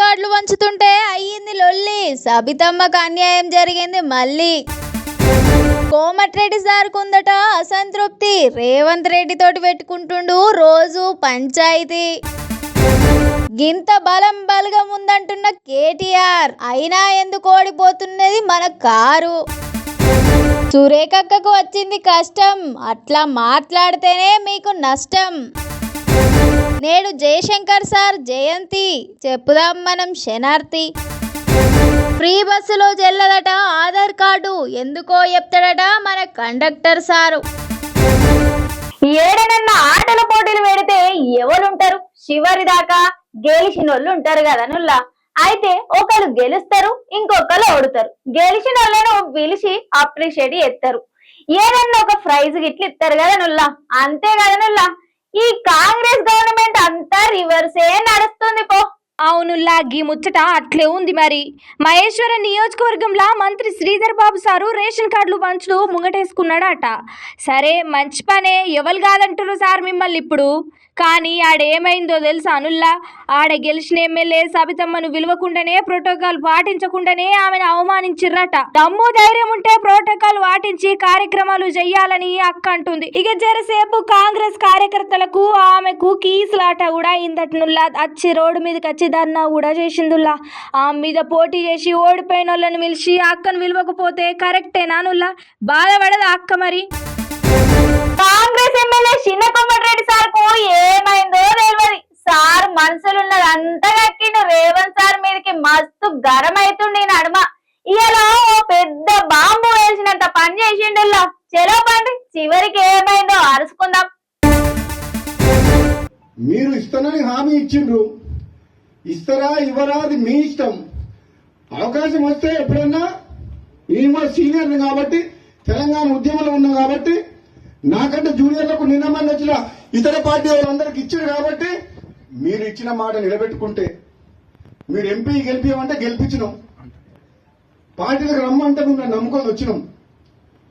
కార్డులు వంచుతుంటే అయ్యింది లొల్లి. సబితమ్మకు అన్యాయం జరిగింది మళ్ళీ. కోమటిరెడ్డి సార్ కుందట అసంతృప్తి. రేవంత్ రెడ్డి తోటి పెట్టుకుంటుండు రోజు పంచాయతీ. గింత బలం బలగం ఉందంటున్న కేటీఆర్. అయినా ఎందుకు ఓడిపోతున్నది మన కారు. సురేఖక్కకు వచ్చింది కష్టం. అట్లా మాట్లాడితేనే మీకు నష్టం. నేడు జయశంకర్ సార్ జయంతి. చెప్పుదాం మనం శనార్థి ఫ్రీ బస్సులో చెల్లదట ఆధార్ కార్డు. ఎందుకో చెప్తాడట మన కండక్టర్ సారు. ఏడనన్న ఆటల పోటీలు పెడితే ఎవరుంటారు? చివరి దాకా గెలిచిన వాళ్ళు ఉంటారు కదా నుల్లా? అయితే ఒకరు గెలుస్తారు ఇంకొకరు ఓడుతారు. గెలిచిన వాళ్ళను పిలిచి అప్రిషియేట్ చేస్తారు. ఏదన్నా ఒక ప్రైజ్ గిట్ల ఇస్తారు కదా నుల్లా? అంతే కదా నుల్లా? ఈ కాంగ్రెస్ గవర్నమెంట్ అంతా రివర్సే నడుస్తుంది పో. అవునుల్లా గీ ముచ్చట అట్లే ఉంది మరి. మహేశ్వర నియోజకవర్గంలో మంత్రి శ్రీధర్ బాబు సారు రేషన్ కార్డులు పంచుడు ముంగటేసుకున్నాడట. సరే మంచి పనే ఎవరు కాదంటారు సార్ మిమ్మల్ని ఇప్పుడు? కానీ ఆడేమైందో తెలుసా అనుల్లా? ఆడ గెలిచిన ఎమ్మెల్యే సబితమ్మను విలువకుండానే ప్రోటోకాల్ పాటించకుండానే ఆమెను అవమానించిర్రట. దమ్ము ధైర్యం ఉంటే ప్రోటోకాల్ పాటించి కార్యక్రమాలు చెయ్యాలని అక్క అంటుంది. ఇక జరసేపు కాంగ్రెస్ కార్యకర్తలకు ఆమెకు కీసులాట కూడా అయిందటనుల్లా వచ్చి రోడ్డు మీదకి వచ్చి ధర్నా కూడా చేసిందుల్లా. ఆమె మీద పోటీ చేసి ఓడిపోయిన వాళ్ళని పిలిచి అక్కను విలువకపోతే కరెక్టేనా నుల్లా? బాధపడదా అక్క మరి? కాంగ్రెస్ ఎమ్మెల్యే చిన్న కొమ్మటిరెడ్డి సార్ పోయే మనసులు ఉన్నది అంతా కక్కిండు రేవంత్ సార్ మీదకి మస్తు గరం అవుతుండే నడుమ ఇలా ఓ పెద్ద బాంబు వేసినంత పని చేసిండు చెలో పండి చివరికి ఏమైందో అరుచుకుందాం. మీరు ఇస్తానని హామీ ఇచ్చిండ్రు. ఇస్తారా ఇవ్వరా అది మీ ఇష్టం. అవకాశం వస్తే ఎప్పుడన్నా నేను మా సీనియర్ కాబట్టి తెలంగాణ ఉద్యమంలో ఉన్నాం కాబట్టి నాకంటే జూనియర్లకు నిన్న మంది వచ్చిన ఇతర పార్టీ వాళ్ళందరికి ఇచ్చారు కాబట్టి మీరు ఇచ్చిన మాట నిలబెట్టుకుంటే మీరు ఎంపీ గెలిపించమంటే గెలిపించినాం. పార్టీలకు రమ్మంటే మేము నమ్ముకొని వచ్చినాం.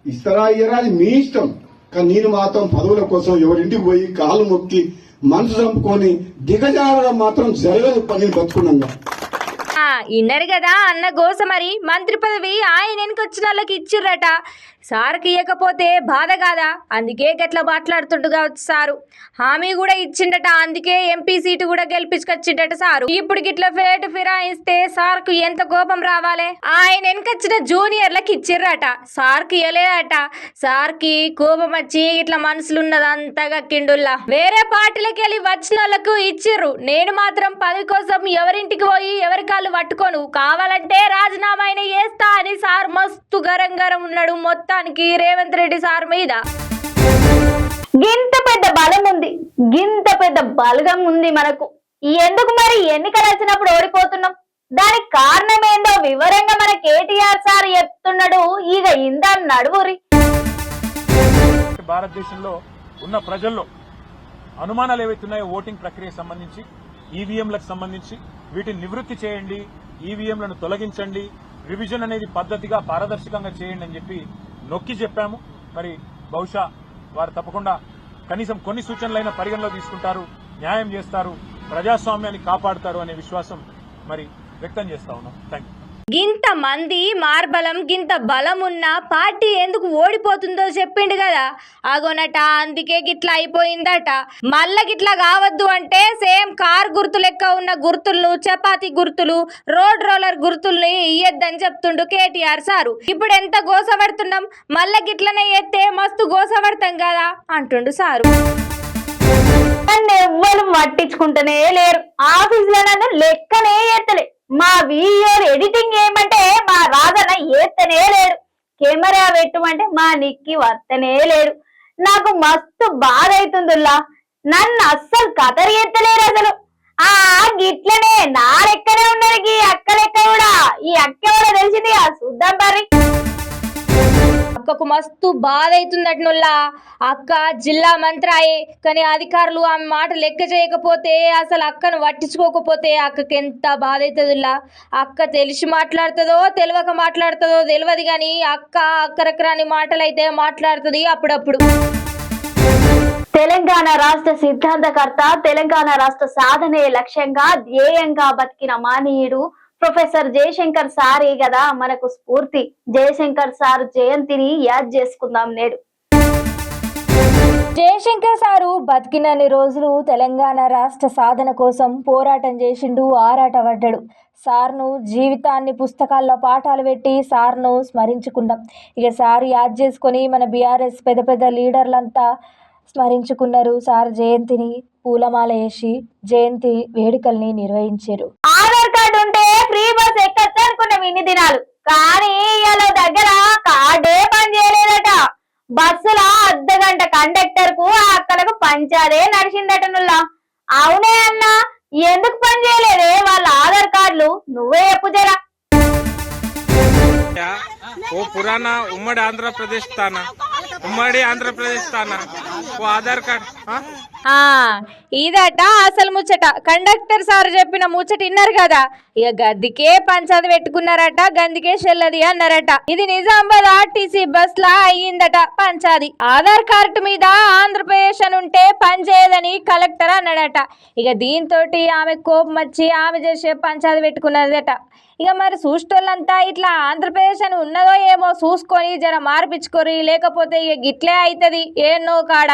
ఇస్తారా ఇయ్యరా అది మీ ఇష్టం. కానీ నేను మాత్రం పదవుల కోసం ఎవరింటికి పోయి కాలు మొక్కి మనసు చంపుకొని దిగజారడం మాత్రం జరగదు. పని బతుకున్నాను. ఆ, ఇన్నరు కదా అన్న గోస మరి. మంత్రి పదవి ఆయన వెనకొచ్చిన వాళ్ళకి ఇచ్చిర్రట. సార్కి ఇవ్వకపోతే బాధ కాదా? అందుకే గట్లా మాట్లాడుతుండగా సారు. హామీ కూడా ఇచ్చిండట అందుకే ఎంపీ సీటు కూడా గెలిపించుకొచ్చిండట సారు. ఇప్పుడు గిట్లా ఫేటు ఫిరాయిస్తే సార్కు ఎంత కోపం రావాలి? ఆయన వెనకొచ్చిన జూనియర్లకి ఇచ్చిర్రట సార్కి ఇవ్వలేదట సార్కి కోపం వచ్చి ఇట్లా మనసులు ఉన్నదంతా గక్కిండుల్లా. వేరే పార్టీలకి వెళ్ళి వచ్చిన వాళ్ళకు ఇచ్చిర్రు. నేను మాత్రం పదవి కోసం ఎవరింటికి పోయి ఎవరి కాళ్ళు పట్టుకోను. కావాలంటే రాజీనామా అయినా చేస్తా అని సార్ మస్తు గరం గరం ఉన్నాడు. మొత్తం మొత్తానికి రేవంత్ రెడ్డి సార్ మీద. గింత పెద్ద బలం ఉంది. గింత పెద్ద బలగం ఉంది మనకు. ఎందుకు మరి ఎన్నికలు వచ్చినప్పుడు ఓడిపోతున్నాం? దానికి కారణం ఏందో వివరంగా మన కేటీఆర్ సార్ చెప్తున్నాడు. ఇక ఇందా నడువురి. భారతదేశంలో ఉన్న ప్రజల్లో అనుమానాలు ఏవైతున్నాయో ఓటింగ్ ప్రక్రియ సంబంధించి ఈవీఎంలకు సంబంధించి వీటిని నివృత్తి చేయండి ఈవీఎంలను తొలగించండి రివిజన్ అనేది పద్ధతిగా పారదర్శకంగా చేయండి అని చెప్పి నొక్కి చెప్పాము. మరి బహుశా వారు తప్పకుండా కనీసం కొన్ని సూచనలైన పరిగణలో తీసుకుంటారు న్యాయం చేస్తారు ప్రజాస్వామ్యాన్ని కాపాడుతారు అనే విశ్వాసం మరి వ్యక్తం చేస్తా ఉన్నాం. థ్యాంక్ యూ గింత మంది మార్బలం గింత బలం ఉన్న పార్టీ ఎందుకు ఓడిపోతుందో చెప్పిండు కదా. అగోనట అందుకే గిట్లా అయిపోయిందట. మళ్ళా గిట్లా కావద్దు అంటే సేమ్ కార్ గుర్తు లెక్క ఉన్న గుర్తులను చపాతి గుర్తులు రోడ్ రోలర్ గుర్తుల్ని ఇయ్యద్దని చెప్తుండు కేటీఆర్ సారు. ఇప్పుడు ఎంత గోసపడుతున్నాం? మళ్ళా గిట్లనే ఎత్తే మస్తు గోసపడతాం కదా అంటుండు సారు. నన్ను ఎవ్వరు పట్టించుకుంటూనే లేరు. ఆఫీస్లో నన్ను లెక్కనే ఎత్తలే. మా వీడియోలు ఎడిటింగ్ ఏమంటే మా రాధన ఏత్తనే లేడు. కెమెరా పెట్టమంటే మా నిక్కి వస్తనే లేడు. నాకు మస్తు బాధ అవుతుందిలా నన్ను అస్సలు కతరి ఎత్తలేరు అసలు. ఆ గిట్లనే నా లెక్కనే ఉన్నది ఈ అక్క లెక్క కూడా. ఈ అక్క కూడా తెలిసింది ఆ చూద్దాం పర్రి అక్కకు మస్తు బాధ అవుతుందటనుల్లా అక్క జిల్లా మంత్రాయే కానీ అధికారులు ఆమె మాట లెక్క చేయకపోతే అసలు అక్కను పట్టించుకోకపోతే అక్కకి ఎంత బాధ అవుతుందిలా అక్క తెలిసి మాట్లాడుతుందో తెలియక మాట్లాడుతుందో తెలియదు కానీ అక్క అక్కరక్కరాని మాటలు అయితే మాట్లాడుతుంది అప్పుడప్పుడు. తెలంగాణ రాష్ట్ర సిద్ధాంతకర్త తెలంగాణ రాష్ట్ర సాధనే లక్ష్యంగా ధ్యేయంగా బతికిన మానీయుడు ప్రొఫెసర్ జయశంకర్ సారే కదా మనకు స్ఫూర్తి. జయశంకర్ సార్ జయంతిని యాద్ చేసుకుందాం నేడు. జయశంకర్ సారు బతికినన్ని రోజులు తెలంగాణ రాష్ట్ర సాధన కోసం పోరాటం చేసిండు ఆరాటపడ్డాడు. సార్ను జీవితాన్ని పుస్తకాల్లో పాఠాలు పెట్టి సార్ను స్మరించుకున్నాం ఇక సార్ యాద్ చేసుకొని మన బీఆర్ఎస్ పెద్ద పెద్ద లీడర్లంతా స్మరించుకున్నారు. సార్ జయంతిని పూలమాల వేసి జయంతి వేడుకల్ని నిర్వహించారు ఆధార్ కార్డు ఉంటే ఫ్రీ బస్ ఎక్కచ్చు అనుకున్నాం ఇన్ని దినాలు. కానీ ఇలా దగ్గర కార్డే పని చేయలేదట. బస్సుల అర్ధ గంట కండక్టర్కు ఆ అక్కలకు పంచాదే నడిచిందట నుల్లా. అవునే అన్నా ఎందుకు పని చేయలేదే వాళ్ళ ఆధార్ కార్డులు? నువ్వే చెప్పు జరా. ఓ పురాణ ఉమ్మడి ఆంధ్రప్రదేశ్ తానా? ఉమ్మడి ఆంధ్రప్రదేశ్ తానా? ఓ ఆధార్ కార్డ్ ఇదట అసలు ముచ్చట. కండక్టర్ సార్ చెప్పిన ముచ్చట ఇన్నారు కదా. ఇక గద్దికే పంచాది పెట్టుకున్నారట గందికే చెల్లది అన్నారట. ఇది నిజామాబాద్ ఆర్టీసీ బస్ లా అయ్యిందట పంచాది. ఆధార్ కార్డు మీద ఆంధ్రప్రదేశ్ అని ఉంటే పని చేయదని కలెక్టర్ అన్నాడట. ఇక దీంతో ఆమె కోపం వచ్చి ఆమె చేసే పంచాది పెట్టుకున్నదట. ఇక మరి చూసేటోళ్ళంతా ఇట్లా ఆంధ్రప్రదేశ్ అని ఉన్నదో ఏమో చూసుకొని జర మార్పించుకోరి లేకపోతే ఇక గిట్లే అవుతుంది ఏనో కాడ.